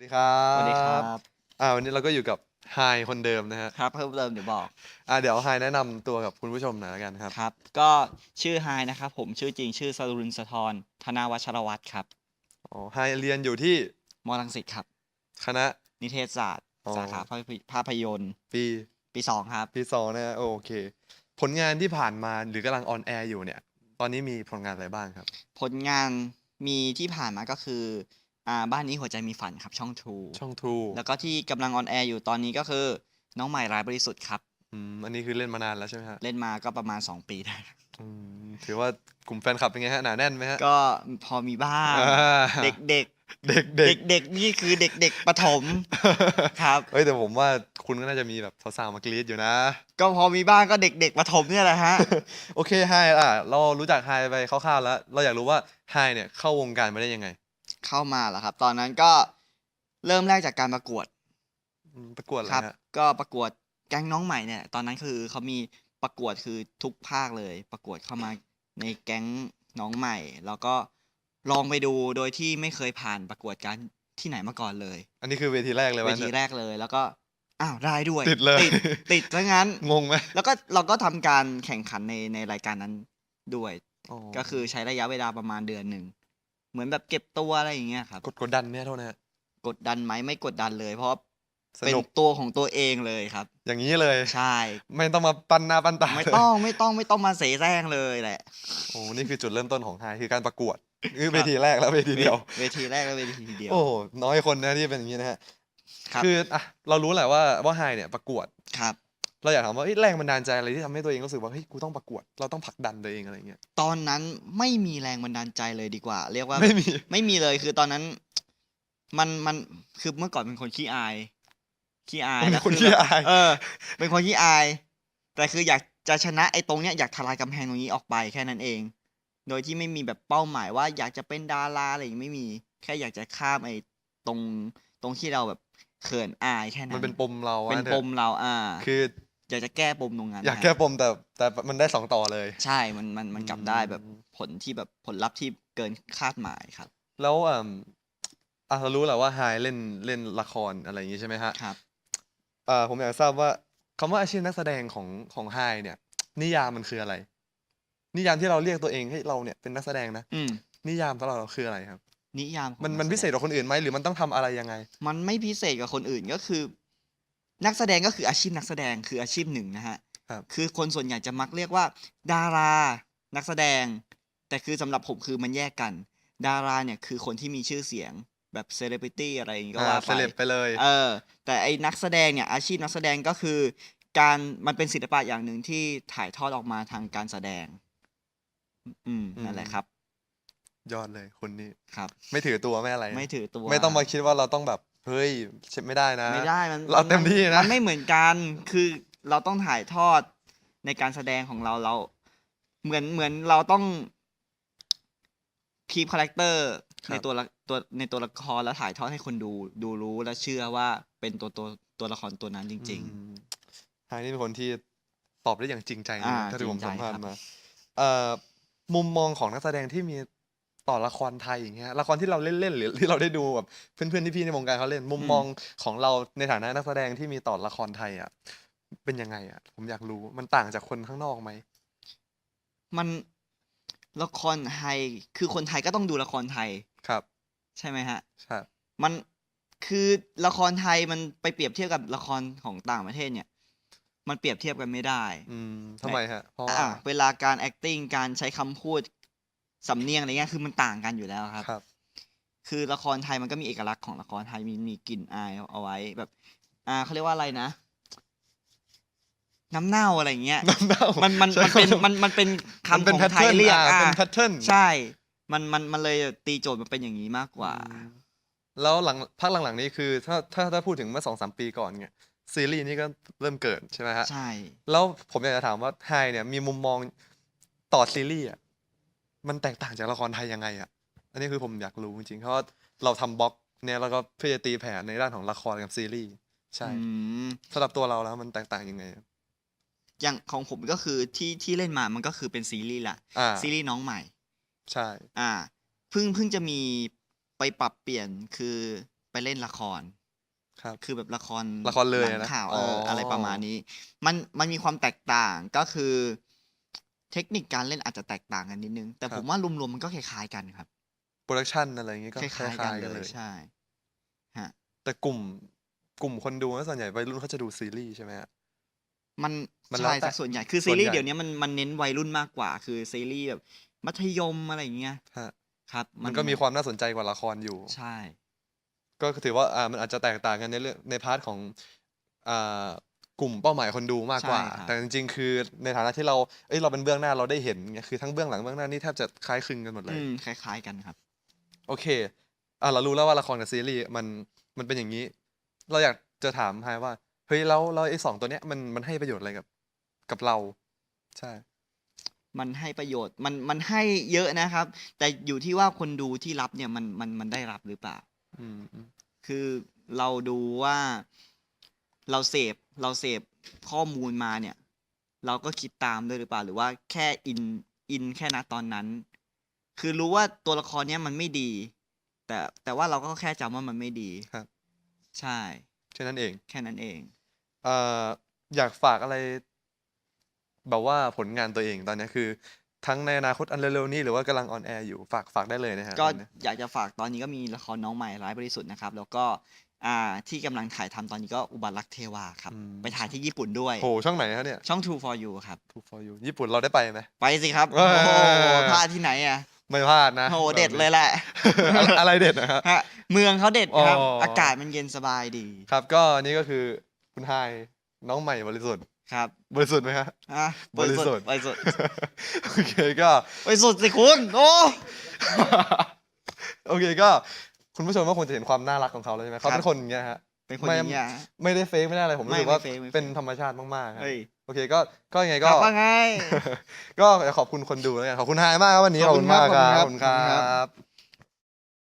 สดีครับสวัสดีครับอ่าวันนี้เราก็อยู่กับไฮคนเดิมนะฮะครับเพิ่มเติมเดี๋ยวบอกอ่าเดี๋ยวไฮแนะนำตัวกับคุณผู้ชมหน่อยแล้วกันครับครับ ก็ชื่อไฮนะครับผมชื่อจริงชื่อสรุนสะทรธนาวัชรวัตรครับอ๋อไฮเรียนอยู่ที่มอลังสิตครับ คณะนิเทศศาสตร์อ๋อสาขาภาพยภาพยนตร์ ปีปีสองครับ ปีสองนะฮะโอเค ผลงานที่ผ่านมาหรือกำลังออนแอร์อยู่เนี่ย ตอนนี้มีผลงานอะไรบ้างครับ ผลงานมีที่ผ่านมาก็คือ อ่าบ้านนี้หัวใจมีฝันครับช่องทูช่อง True แล้วก็ที่กำลังออนแอร์อยู่ตอนนี้ก็คือ น้องใหม่รายบริสุทธิ์ครับอืมอันนี้คือเล่นมานานแล้วใช่ไหมฮะเล่นมาก็ประมาณ 2 ปีได้อืมถือว่ากลุ่มแฟนคลับเป็นไงฮะหนาแน่นไหมฮะก็พอมีบ้างอ่าเด็กเด็กเด็กเด็เด็กกเด็กๆนี่คือเด็กเด็กๆประถมครับเฮ้ยแต่ผมว่าคุณก็น่าจะมีแบบสาวๆมากรี๊ดอยู่นะ ก็พอมีบ้างก็เด็กเด็กๆประถมเนี่ยแหละฮะโอเคไฮอะเรารู้จักไฮไปคร่าวๆแล้ว เราอยากรู้ว่าไฮเนี่ยเข้าวงการมาได้ยังไง เข้ามาแล้วครับ ตอนนั้นก็เริ่มแรกจากการประกวดอืมประกวดอะไรครับฮะก็ประกวดแก๊งน้องใหม่เนี่ย ตอนนั้นคือเขามีประกวดคือทุกภาคเลย ประกวดเข้ามาในแก๊งน้องใหม่ แล้วก็ลองไปดูโดยที่ไม่เคยผ่านประกวดการที่ไหนมาก่อนเลยอันนี้คือเวทีแรกเลยเววะ ทีเนี่ยแรกเลย แล้วก็อ้าวได้ด้วยติดเลยติดติดซะงั้น งงไหมแล้วก็เราก็ทำการแข่งขันในในรายการนั้นด้วยอ๋อก็คือใช้ระยะเวลาประมาณเดือนหนึ่ง เหมือนแบบเก็บตัวอะไรอย่างเงี้ยครับกดกดดันไหมโทษนะฮะกดดันไหมไม่กดดันเลย เพราะสเป็นนุกตัวของตัวเองเลยครับ อย่างนี้เลย ใช่ ไม่ต้องมาปั้นหน้าปั้นตาไม่ต้องไม่ต้องไม่ต้องมาเสแสร้งเลยแหละโอ้นี่คือจุดเริ่มต้นของไฮคือการประกวดคือเวทีแรกแล้วเวทีเดียว เวทีแรกและเวทีเดียวโอ้น้อยคนนะที่เป็นอย่างนี้นะฮะครับคืออะเรารู้แหละว่าว่าไฮเนี่ยประกวด ครับ เราอยากถามว่าเฮ้ยแรงบันดาลใจอะไรที่ทำให้ตัวเองรู้สึกว่าเฮ้ยกูต้องประกวด เราต้องผลักดันตัวเองอะไรเงี้ยตอนนั้นไม่มีแรงบันดาลใจเลยดีกว่า เรียกว่าไม่มีไม่มีเลยคือตอนนั้น มันมันคือเมื่อก่อนเป็นคนขี้อายขี้อายเป็นแล้วคนอขี้แบบอายเออ เป็นคนขี้อาย แต่คืออยากจะชนะไอ้ตรงเนี้ยอยากทลายกำแพงตรงนี้ออกไปแค่นั้นเอง โดยที่ไม่มีแบบเป้าหมายว่าอยากจะเป็นดาราอะไรอย่างงี้ไม่มี แค่อยากจะข้ามไอ้ตรงตรงที่เราแบบเขินอายแค่นั้นมันเป็นปมเราเป็นว่าถปอะมเราอ่า คือ อยากจะแก้ปมตรงนั้นอยากนะแก้ปมแต่แต่มันได้สองต่อเลย ใช่มันมันมันกลับได้แบบอืมผลที่แบบผลลัพธ์ที่เกินคาดหมายครับ แล้วอ่าอะเรารู้แหละว่าไฮเล่นเล่นละครอะไรอย่างงี้ใช่ไหมฮะครับอ่าผมอยากทราบว่าคำว่าอาชีพนักแสดงของของไฮเนี่ย นิยามมันคืออะไร นิยามที่เราเรียกตัวเองให้เราเนี่ยเป็นนักแสดงนะอืมนิยามสำหรับเราคืออะไรครับ นิยามของมันกมันแสพิดงเศษกว่าคนอื่นไหมหรือมันต้องทำอะไรยังไง มันไม่พิเศษกับคนอื่นก็คือ นักแสดงก็คืออาชีพนักแสดงคืออาชีพหนึ่งนะฮะครับคือคนส่วนใหญ่จะมักเรียกว่า ดารา นักแสดง แต่คือสำหรับผมคือมันแยกกัน ดาราเนี่ยคือคนที่มีชื่อเสียงแบบเซเลบริตี้อะไรอย่างงี้ก็ว่าเซไปเลบไปเลย เออ แต่ไอ้นักแสดงเนี่ยอาชีพนักแสดงก็คือ การมันเป็นศิลปะอย่างหนึ่งที่ถ่ายทอดออกมาทางการแสดง อืมนั่นแหละครับ ยอดเลยคนนี้ครับ ไม่ถือตัวไม่อะไร ไม่ถือตัว ไม่ต้องมาคิดว่าเราต้องแบบ เฮ้ยเช็ดไม่ได้นะ ไม่ได้มันเราเต็มที่นะ มันไม่เหมือนกันคือเราต้องถ่ายทอดในการแสดงของเราเรา เหมือนเหมือนเราต้องคีบคาแรคเตอร์ในตัวละตัวในตัวละครแล้วถ่ายทอดให้คนดูดูรู้และเชื่อว่าเป็นตัวตัวตัวละครตัวนั้นจริงอืมไฮนี่เป็นคนที่ตอบได้อย่างจริงใจนะอ่าถ้าที่ผมจริสังมใจภาษครัณ์บมาเอ่อมุมมองของนักแสดงที่มี ต่อละครไทยอย่างเงี้ยละครที่เราเล่นๆหรือที่เราได้ดูแบบเพื่อนๆที่พี่ในวงการเขาเล่นมุมมองของเราในฐานะนักแสดงที่มีต่อละครไทยอะเป็นยังไงอะ ผมอยากรู้มันต่างจากคนข้างนอกไหมๆมันละครไทยคือคนไทยก็ต้องดูละครไทยครับ ใช่ไหมฮะครับมันคือละครไทยมันไปเปรียบเทียบกับละครของต่างประเทศเนี่ย มันเปรียบเทียบกันไม่ได้ อืมทำไมฮะเพราะว่าอะเวลาการ acting การใช้คำพูด สำเนียงอะไรเงี้ยคือมันต่างกันอยู่แล้วครับ ครับ คือละครไทยมันก็มีเอกลักษณ์ของละครไทยมีมีกลิ่นอายเอาไว้แบบ อ่าเขาเรียกว่าอะไรนะ น้ำเน่าอะไรเงี้ย น้ำเน่ามันมันมันเป็นมันมันเป็นมันคำเป็นของแพทไทเทิยร์นเรียกอะอะเป็นแพทเทิร์นใช่ มันมันมันเลยตีโจทย์มันเป็นอย่างนี้มากกว่า แล้วหลังภาคหลังๆนี้คือ ถ้าถ้าถ้าพูดถึงเมื่อสองสามปีก่อนเนี่ยซีรีส์นี่ก็เริ่มเกิดใช่ไหมฮะใช่ แล้วผมอยากจะถามว่าไฮเนี่ยมีมุมมองต่อซีรีส์อะ มันแตกต่างจากละครไทยยังไงอะ อันนี้คือผมอยากรู้จริงๆเพราะว่าเราทำบล็อกเนี่ยแล้วก็เพื่อจะตีแผ่ในด้านของละครกับซีรีส์ใช่อืมสำหรับตัวเราแล้วมันแตกต่างยังไงอะอย่างของผมก็คือที่ที่เล่นมามันก็คือเป็นซีรีส์แหละอ่าซีรีส์น้องใหม่ ใช่ อ่าเพิ่งเพิ่งจะมีไปปรับเปลี่ยนคือไปเล่นละคร ครับ คือแบบละครละครเลยหนัอะงนะข่าวอ๋เอออ อะไรประมาณนี้ มันมันมีความแตกต่างก็คือ เทคนิคการเล่นอาจจะแตกต่างกันนิดนึง แต่ผมว่ารวมๆมันก็คล้ายๆกันครับโปรดักชันอะไรอย่างงี้ก็คคล้ายๆล้ากันยๆกันเลเลยยใช่ฮะแต่กลุ่มกลุ่มคนดูนะส่วนใหญ่วัยรุ่นเขาจะดูซีรีส์ใช่ไหมฮะมันมันแล้วใช่แต่สักส่วนใหญ่คือส่ซีวนรีส์ใหญ่เดี๋ยวนี้มันมันเน้นวัยรุ่นมากกว่า คือซีรีส์แบบมัธยมอะไรอย่างเงี้ยฮะครับ มันก็มีความน่าสนใจกว่าละครอยู่ ใช่ ก็ถือว่าอ่ามันอาจจะแตกต่างกันในเรื่องในพาร์ทของอ่า กลุ่มเป้าหมายคนดูมากกว่า ใช่ครับ แต่จริงๆ คือในฐานะที่เราเอ้ยเราเป็นเบื้องหน้าเราได้เห็นไงคือทั้งเบื้องหลังเบื้องหน้านี่แทบจะคล้ายคลึงกันหมดเลยอืมคล้าย ๆกันครับ โอเค อะเรารู้แล้วว่าละครกับซีรีส์มันมันเป็นอย่างนี้ เราอยากจะถามไฮว่า เฮ้ยแล้วแล้วไอ้สองตัวเนี้ยมันมันให้ประโยชน์อะไรกับ กับเรา ใช่ มันให้ประโยชน์มันมันให้เยอะนะครับ แต่อยู่ที่ว่าคนดูที่รับเนี่ยมันมันมันได้รับหรือเปล่า อืมอืมคือเราดูว่า เราเสพเราเสพข้อมูลมาเนี่ย เราก็คิดตามด้วยหรือเปล่า หรือว่าแค่อินอินแค่ณตอนนั้น คือรู้ว่าตัวละครเนี้ยมันไม่ดี แต่แต่ว่าเราก็แค่จำว่ามันไม่ดีครับ ใช่แค่นั้นเอง แค่นั้นเองเอ่ออยากฝากอะไร แบบว่าผลงานตัวเองตอนเนี้ยคือ ทั้งในอนาคตอันเร็วๆนี้หรือว่ากำลังออนแอร์อยู่ฝากฝากได้เลยนะฮะก็ตอนเนี้ยอยากจะฝากตอนนี้ก็มีละครน้องใหม่ร้ายบริสุทธิ์นะครับ แล้วก็ อ่าที่กำลังถ่ายทำตอนนี้ก็อุบัติรักเทวาครับ อืม ไปถ่ายที่ญี่ปุ่นด้วย โหช่องไหนฮะเนี่ย ช่อง True for You ครับ True for you ญี่ปุ่นเราได้ไปไหม ไปสิครับเอ้โอ้ย โหพลาดที่ไหนอะไม่พลาดนะโอ้โหเด็ดเลยแหละ อะไรอะไรเด็ดนะฮะฮะเมืองเขาเด็ดครับ อ๋ออ อากาศมันเย็นสบายดีครับก็นี่ก็คือคุณไฮน้องใหม่บริสุทธิ์ครับบริสุทธิ์ไหมฮะ อะบริสุทธิ์ บริสุทธิ์โอเคก็ บริสุทธิ์สิคุณโอ้ โอเคก็ คุณผู้ชมก็คงจะเห็นความน่ารักของเขาแล้วใช่ไหมเขาเป็นคนอย่างเงี้ยฮะเป็นคนไม่อย่างเงี้ยฮะไม่ได้เฟกไม่ได้อะไรผมรู้สึกไม่ว่าไม่ fake ไม่เป็น fake ธรรมชาติมากๆครับเฮ้ยโอเคก็ก็ยังไงคก็รับว่าไงก็ขอบคุณคนดูแล้วกันขอบคุณไฮมากครับวันนี้ขขออบบคุคุณณครัมาบกครับขขออบบคุคุณณคครัรับบ